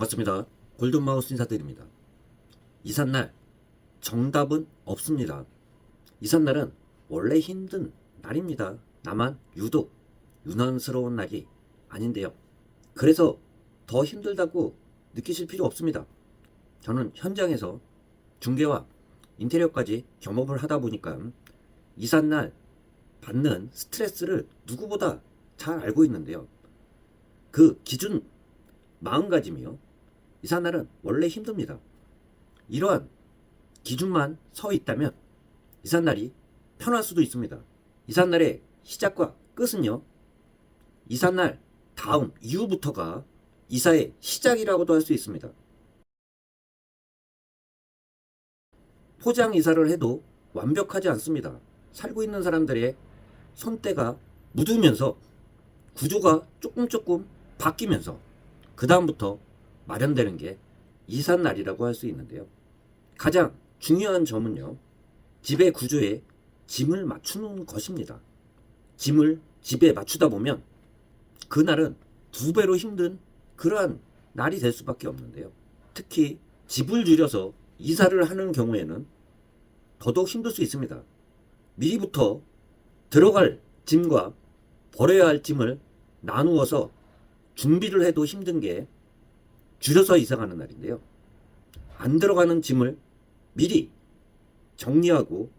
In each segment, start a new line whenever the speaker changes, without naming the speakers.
반갑습니다. 골든마우스 인사드립니다. 이삿날 정답은 없습니다. 이삿날은 원래 힘든 날입니다. 다만 유독 유난스러운 날이 아닌데요. 그래서 더 힘들다고 느끼실 필요 없습니다. 저는 현장에서 중개와 인테리어까지 경험을 하다 보니까 이삿날 받는 스트레스를 누구보다 잘 알고 있는데요. 그 기준 마음가짐이요. 이삿날은 원래 힘듭니다. 이러한 기준만 서 있다면 이삿날이 편할 수도 있습니다. 이삿날의 시작과 끝은요. 이삿날 다음 이후부터가 이사의 시작이라고도 할 수 있습니다. 포장 이사를 해도 완벽하지 않습니다. 살고 있는 사람들의 손때가 묻으면서 구조가 조금 조금 바뀌면서 그 다음부터 마련되는 게 이삿날이라고 할 수 있는데요. 가장 중요한 점은요. 집의 구조에 짐을 맞추는 것입니다. 짐을 집에 맞추다 보면 그날은 두 배로 힘든 그러한 날이 될 수밖에 없는데요. 특히 집을 줄여서 이사를 하는 경우에는 더더욱 힘들 수 있습니다. 미리부터 들어갈 짐과 버려야 할 짐을 나누어서 준비를 해도 힘든 게 줄여서 이사 가는 날인데요. 안 들어가는 짐을 미리 정리하고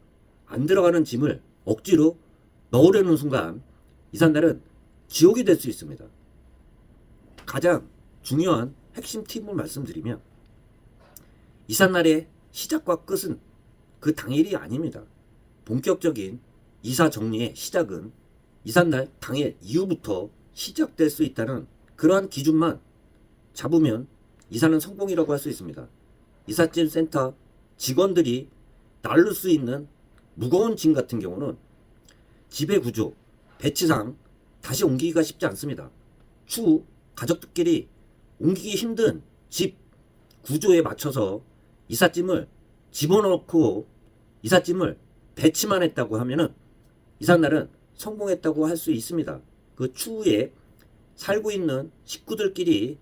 안 들어가는 짐을 억지로 넣으려는 순간 이삿날은 지옥이 될 수 있습니다. 가장 중요한 핵심 팁을 말씀드리면 이삿날의 시작과 끝은 그 당일이 아닙니다. 본격적인 이사 정리의 시작은 이삿날 당일 이후부터 시작될 수 있다는 그러한 기준만 잡으면 이사는 성공이라고 할 수 있습니다. 이삿짐 센터 직원들이 나를 수 있는 무거운 짐 같은 경우는 지배 구조, 배치상 다시 옮기기가 쉽지 않습니다. 추후 가족들끼리 옮기기 힘든 집 구조에 맞춰서 이삿짐을 집어넣고 이삿짐을 배치만 했다고 하면은 이삿날은 성공했다고 할 수 있습니다. 그 추후에 살고 있는 식구들끼리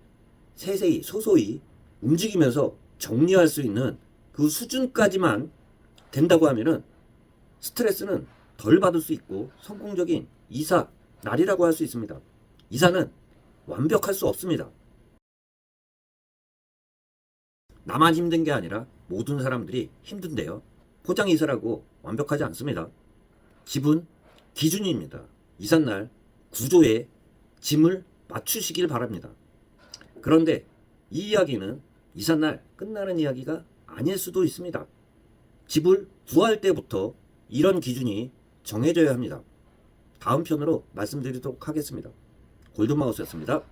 세세히 소소히 움직이면서 정리할 수 있는 그 수준까지만 된다고 하면은 스트레스는 덜 받을 수 있고 성공적인 이사 날이라고 할 수 있습니다. 이사는 완벽할 수 없습니다. 나만 힘든 게 아니라 모든 사람들이 힘든데요. 포장 이사라고 완벽하지 않습니다. 집은 기준입니다. 이삿날 구조에 짐을 맞추시길 바랍니다. 그런데 이 이야기는 이삿날 끝나는 이야기가 아닐 수도 있습니다. 집을 구할 때부터 이런 기준이 정해져야 합니다. 다음 편으로 말씀드리도록 하겠습니다. 골든마우스였습니다.